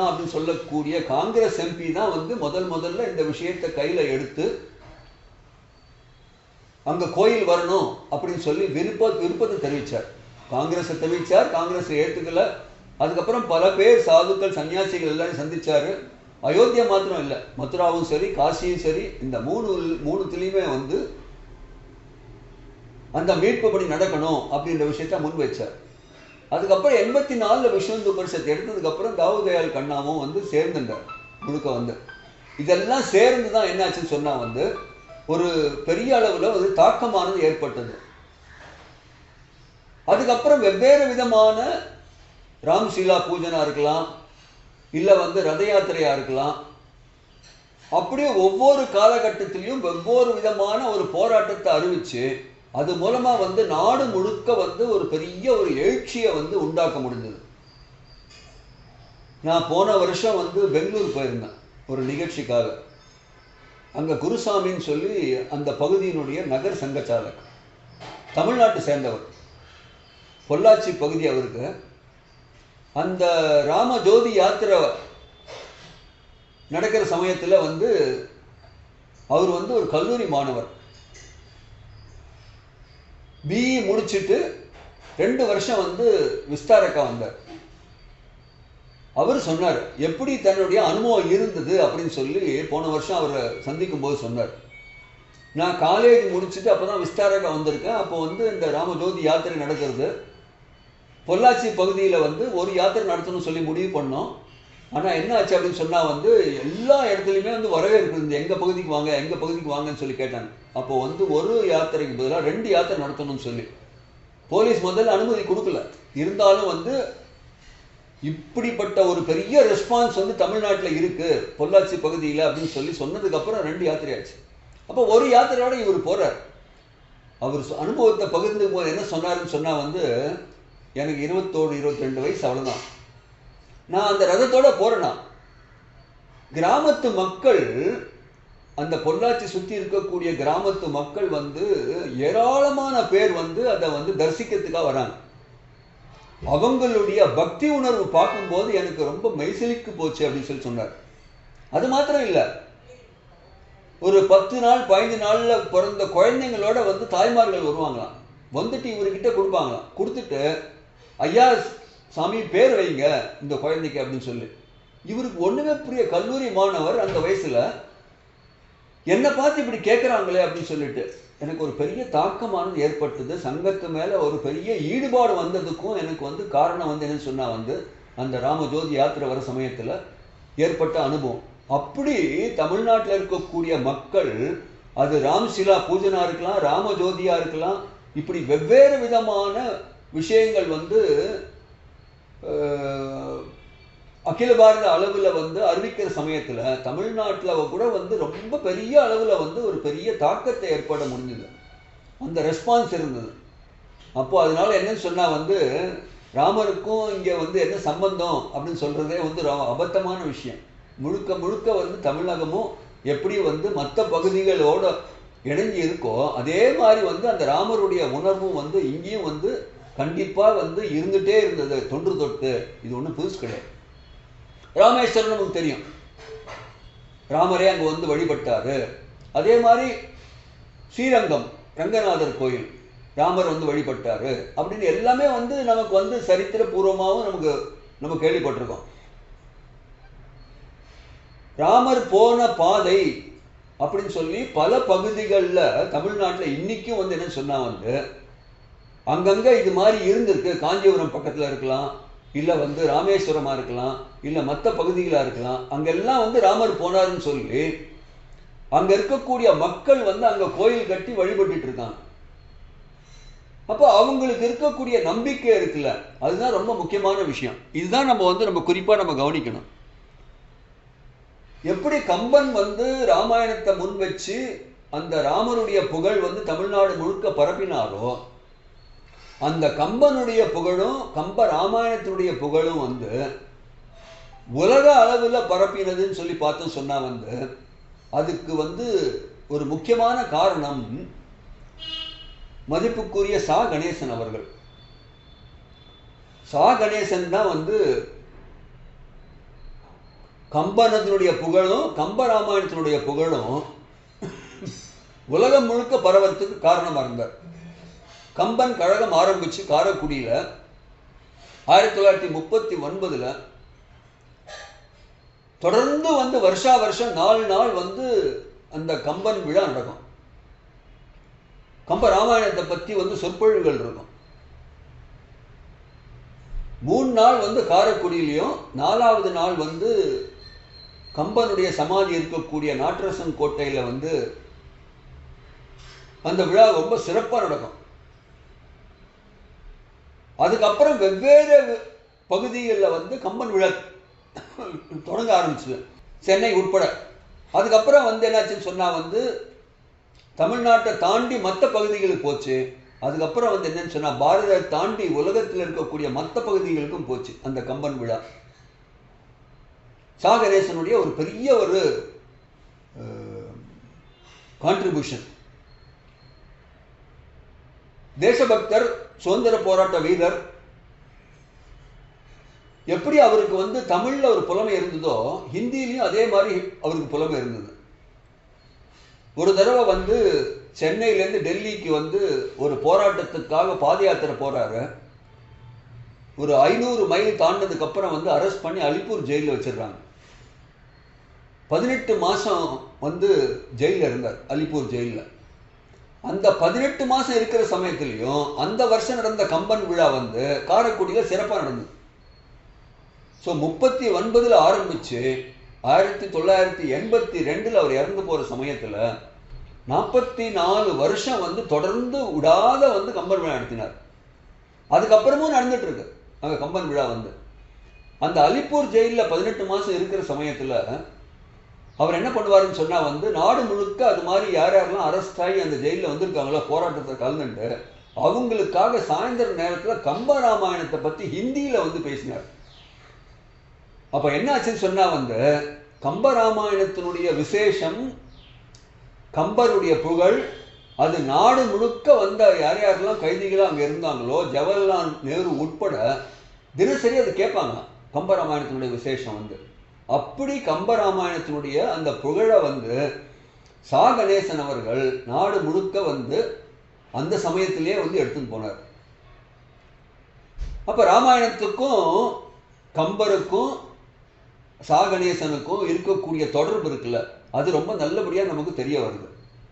கண்ணா அப்படின்னு சொல்லக்கூடிய காங்கிரஸ் எம்பி தான் வந்து முதல் முதல்ல இந்த விஷயத்தை கையில எடுத்து அங்க கோயில் வரணும் அப்படின்னு சொல்லி விருப்ப விருப்பத்தை தெரிவிச்சார். காங்கிரஸை தெரிவித்தார் காங்கிரஸ் ஏற்றுக்கல அதுக்கப்புறம் பல பேர் சாதுக்கள் சன்னியாசிகள் எல்லாரும் சந்திச்சாரு. அயோத்தியா மாத்திரம் இல்லை மதுராவும் சரி காசியும் சரி இந்த மூணு மூணுத்துலேயுமே வந்து அந்த மீட்பு பணி நடக்கணும் அப்படின்ற விஷயத்த முன் வச்சார் அதுக்கப்புறம் எண்பத்தி நாலில் விஸ்வந்து பரிஷத் எடுத்ததுக்கப்புறம் தாவூதயால் கண்ணாவும் வந்து சேர்ந்துட்டார் முழுக்க வந்து. இதெல்லாம் சேர்ந்து தான் என்னாச்சுன்னு சொன்னால் வந்து ஒரு பெரிய அளவில் ஒரு தாக்கமானது ஏற்பட்டது. அதுக்கப்புறம் வெவ்வேறு விதமான ராம்சீலா பூஜனாக இருக்கலாம் இல்லை வந்து ரத யாத்திரையாக இருக்கலாம். அப்படியே ஒவ்வொரு காலகட்டத்திலையும் வெவ்வேறு விதமான ஒரு போராட்டத்தை அறிவிச்சு அது மூலமா வந்து நாடு முழுக்க வந்து ஒரு பெரிய ஒரு எழுச்சியை வந்து உண்டாக்க முடிஞ்சது. நான் போன வருஷம் வந்து பெங்களூர் போயிருந்தேன் ஒரு நிகழ்ச்சிக்காக. அங்க குருசாமின்னு சொல்லி அந்த பகுதியினுடைய நகர் சங்கச்சாலக். தமிழ்நாட்டை சேர்ந்தவர். பொள்ளாச்சி பகுதி அவருக்கு. அந்த ராமஜோதி யாத்திரை நடக்கிற சமயத்தில் வந்து அவர் வந்து ஒரு கல்லூரி மாணவர். பிஇ முடிச்சுட்டு ரெண்டு வருஷம் வந்து விஸ்தாரக்கா வந்தார். அவர் சொன்னார் எப்படி தன்னுடைய அனுபவம் இருந்தது? அப்படின்னு சொல்லி போன வருஷம் அவரை சந்திக்கும் போது சொன்னார். நான் காலேஜ் முடிச்சுட்டு அப்பதான் விஸ்தாரக்கா வந்திருக்கேன். அப்போ வந்து இந்த ராமஜோதி யாத்திரை நடக்கிறது. பொள்ளாச்சி பகுதியில் வந்து ஒரு யாத்திரை நடத்தணும்னு சொல்லி முடிவு பண்ணோம். ஆனால் என்ன ஆச்சு அப்படின்னு சொன்னால் வந்து எல்லா இடத்துலையுமே வந்து வரவேற்பு இருந்து எங்கள் பகுதிக்கு வாங்க எங்கள் பகுதிக்கு வாங்கன்னு சொல்லி கேட்டாங்க. அப்போ வந்து ஒரு யாத்திரைக்கு பதிலாக ரெண்டு யாத்திரை நடத்தணும்னு சொல்லி. போலீஸ் முதல்ல அனுமதி கொடுக்கல. இருந்தாலும் வந்து இப்படிப்பட்ட ஒரு பெரிய ரெஸ்பான்ஸ் வந்து தமிழ்நாட்டில் இருக்குது பொள்ளாச்சி பகுதியில் அப்படின்னு சொல்லி சொன்னதுக்கப்புறம் ரெண்டு யாத்திரை ஆச்சு. அப்போ ஒரு யாத்திரையோட இவர் போகிறார் அவர் சொ- அனுபவத்தை பகிர்ந்து போது என்ன சொன்னாருன்னு சொன்னால் வந்து எனக்கு இருபத்தோடு இருபத்தி ரெண்டு வயசு அவ்வளோதான் நான் அந்த ரதத்தோட போறேனா? கிராமத்து மக்கள் அந்த பொள்ளாச்சி சுத்தி இருக்கக்கூடிய கிராமத்து மக்கள் வந்து ஏராளமான பேர் வந்து அதை வந்து தரிசிக்கிறதுக்காக வராங்க. அவங்களுடைய பக்தி உணர்வு பார்க்கும்போது எனக்கு ரொம்ப மெய்சிலிக்கு போச்சு அப்படின்னு சொல்லி சொன்னார். அது மாத்திரம் இல்லை. ஒரு பத்து நாள் பதினஞ்சு நாளில் பிறந்த குழந்தைங்களோட வந்து தாய்மார்கள் வருவாங்களாம். வந்துட்டு இவர்கிட்ட கொடுப்பாங்களாம். கொடுத்துட்டு ஐயா சாமி பேர் வைங்க இந்த குழந்தைக்கு அப்படின்னு சொல்லி. இவருக்கு ஒன்றுமே புரிய கல்லூரி மாணவர் அந்த வயசில் என்னை பார்த்து இப்படி கேட்குறாங்களே அப்படின்னு சொல்லிட்டு எனக்கு ஒரு பெரிய தாக்கமானது ஏற்பட்டது. சங்கத்து மேலே ஒரு பெரிய ஈடுபாடு வந்ததுக்கும் எனக்கு வந்து காரணம் வந்து என்னன்னு சொன்னால் வந்து அந்த ராமஜோதி யாத்திரை வர சமயத்தில் ஏற்பட்ட அனுபவம். அப்படி தமிழ்நாட்டில் இருக்கக்கூடிய மக்கள் அது ராம்சிலா பூஜனா இருக்கலாம் ராமஜோதியாக இருக்கலாம் இப்படி வெவ்வேறு விதமான விஷயங்கள் வந்து அகில பாரத அளவில் வந்து அறிவிக்கிற சமயத்தில் தமிழ்நாட்டில் கூட வந்து ரொம்ப பெரிய அளவில் வந்து ஒரு பெரிய தாக்கத்தை ஏற்பட முடிஞ்சது. அந்த ரெஸ்பான்ஸ் இருந்தது. அப்போது அதனால என்னன்னு சொன்னால் வந்து ராமருக்கும் இங்கே வந்து என்ன சம்பந்தம் அப்படின்னு சொல்கிறதே வந்து ரொம்ப அபத்தமான விஷயம். முழுக்க முழுக்க வந்து தமிழகமும் எப்படி வந்து மற்ற பகுதிகளோட இணைஞ்சு இருக்கோ அதே மாதிரி வந்து அந்த ராமருடைய உணர்வும் வந்து இங்கேயும் வந்து கண்டிப்பாக வந்து இருந்துட்டே இருந்தது. தொன்று தொட்டு. இது ஒண்ணும் புதுசு கிடையாது. ராமேஸ்வரம் நமக்கு தெரியும். ராமரே அங்க வந்து வழிபட்டாரு. அதே மாதிரி ஸ்ரீரங்கம் ரங்கநாதர் கோயில் ராமர் வந்து வழிபட்டாரு. அப்படின்னு எல்லாமே வந்து நமக்கு வந்து சரித்திர பூர்வமாகவும் நமக்கு நம்ம கேள்விப்பட்டிருக்கோம். ராமர் போன பாதை அப்படின்னு சொல்லி பல பகுதிகளில் தமிழ்நாட்டில் இன்னைக்கும் வந்து என்ன சொன்னால் வந்து அங்கங்கே இது மாதிரி இருந்திருக்கு. காஞ்சிபுரம் பக்கத்தில் இருக்கலாம். இல்லை வந்து ராமேஸ்வரமாக இருக்கலாம். இல்லை மற்ற பகுதிகளாக இருக்கலாம். அங்கெல்லாம் வந்து ராமர் போனாருன்னு சொல்லி அங்கே இருக்கக்கூடிய மக்கள் வந்து அங்கே கோயில் கட்டி வழிபட்டுட்டு இருக்காங்க. அப்போ அவங்களுக்கு இருக்கக்கூடிய நம்பிக்கை இருக்குல்ல. அதுதான் ரொம்ப முக்கியமான விஷயம். இதுதான் நம்ம வந்து நம்ம குறிப்பாக நம்ம கவனிக்கணும். எப்படி கம்பன் வந்து ராமாயணத்தை முன் வச்சு அந்த ராமருடைய புகழ் வந்து தமிழ்நாடு முழுக்க பரப்பினாரோ அந்த கம்பனுடைய புகழும் கம்ப ராமாயணத்தினுடைய புகழும் வந்து உலக அளவில் பரப்பினதுன்னு சொல்லி பார்த்து சொன்னால் வந்து அதுக்கு வந்து ஒரு முக்கியமான காரணம் மதிப்புக்குரிய சா கணேசன் அவர்கள். சா கணேசன் தான் வந்து கம்பனத்தினுடைய புகழும் கம்பராமாயணத்தினுடைய புகழும் உலகம் முழுக்க பரவத்துக்கு காரணமாக இருந்தார். கம்பன் கழகம் ஆரம்பிச்சு காரைக்குடியில் ஆயிரத்தி தொள்ளாயிரத்தி முப்பத்தி ஒன்பதில் தொடர்ந்து வந்து வருஷா வருஷம் நாலு நாள் வந்து அந்த கம்பன் விழா நடக்கும். கம்ப ராமாயணத்தை பற்றி வந்து சொற்பொழிவுகள் இருக்கும். மூணு நாள் வந்து காரைக்குடியிலையும் நாலாவது நாள் வந்து கம்பனுடைய சமாதி இருக்கக்கூடிய நாட்டரசன் கோட்டையில் வந்து அந்த விழா ரொம்ப சிறப்பாக நடக்கும். அதுக்கப்புறம் வெவ்வேறு பகுதிகளில் வந்து கம்பன் விழா தொடங்க ஆரம்பிச்சது. சென்னை உட்பட. அதுக்கப்புறம் வந்து என்னாச்சுன்னு சொன்னால் வந்து தமிழ்நாட்டை தாண்டி மற்ற பகுதிகளுக்கு போச்சு. அதுக்கப்புறம் வந்து என்னன்னு சொன்னால் பாரத தாண்டி உலகத்தில் இருக்கக்கூடிய மற்ற பகுதிகளுக்கும் போச்சு அந்த கம்பன் விழா. சாகரேசனுடைய ஒரு பெரிய ஒரு கான்ட்ரிபியூஷன் தேசபக்தர் சுதந்திர போராட்ட வீரர். எப்படி அவருக்கு வந்து தமிழில் ஒரு புலமை இருந்ததோ ஹிந்திலையும் அதே மாதிரி அவருக்கு புலமை இருந்தது. ஒரு தடவை வந்து சென்னையிலேருந்து டெல்லிக்கு வந்து ஒரு போராட்டத்துக்காக பாத யாத்திரை போறாரு. ஒரு ஐநூறு மைல் தாண்டதுக்கு அப்புறம் வந்து அரெஸ்ட் பண்ணி அலிப்பூர் ஜெயிலில் வச்சிடுறாங்க. பதினெட்டு மாதம் வந்து ஜெயிலில் இருந்தார் அலிப்பூர் ஜெயிலில். அந்த பதினெட்டு மாதம் இருக்கிற சமயத்துலேயும் அந்த வருஷம் நடந்த கம்பன் விழா வந்து காரைக்குடியில் சிறப்பாக நடந்தது. ஸோ முப்பத்தி ஒன்பதில் ஆரம்பிச்சு ஆயிரத்தி தொள்ளாயிரத்தி எண்பத்தி ரெண்டில் அவர் இறந்து போகிற சமயத்தில் நாற்பத்தி நாலு வருஷம் வந்து தொடர்ந்து விடாத வந்து கம்பன் விழா நடத்தினார். அதுக்கப்புறமும் நடந்துட்டுருக்கு அங்கே கம்பன் விழா வந்து. அந்த அலிப்பூர் ஜெயிலில் பதினெட்டு மாதம் இருக்கிற சமயத்தில் அவர் என்ன பண்ணுவாருன்னு சொன்னால் வந்து நாடு முழுக்க அது மாதிரி யார் யாரெல்லாம் அரெஸ்ட் ஆகி அந்த ஜெயிலில் வந்திருக்காங்களோ போராட்டத்தை கலந்துட்டு அவங்களுக்காக சாயந்தர நேரத்தில் கம்ப ராமாயணத்தை பற்றி ஹிந்தியில் வந்து பேசினார். அப்போ என்னாச்சுன்னு சொன்னால் வந்து கம்ப ராமாயணத்தினுடைய விசேஷம் கம்பருடைய புகழ் அது நாடு முழுக்க வந்த யார் யாரெல்லாம் கைதிகளாக அங்கே இருந்தாங்களோ ஜவஹர்லால் நேரு உட்பட தினசரி அது கேட்பாங்க கம்பராமாயணத்தினுடைய விசேஷம் வந்து. அப்படி கம்பராமாயணத்தினுடைய அந்த புகழை வந்து சா. கணேசன் அவர்கள் நாடு முழுக்க வந்து அந்த சமயத்திலே வந்து எடுத்துன்னு போனார். அப்போ ராமாயணத்துக்கும் கம்பருக்கும் சா. கணேசனுக்கும் இருக்கக்கூடிய தொடர்பு இருக்குல்ல அது ரொம்ப நல்லபடியாக நமக்கு தெரிய வருது.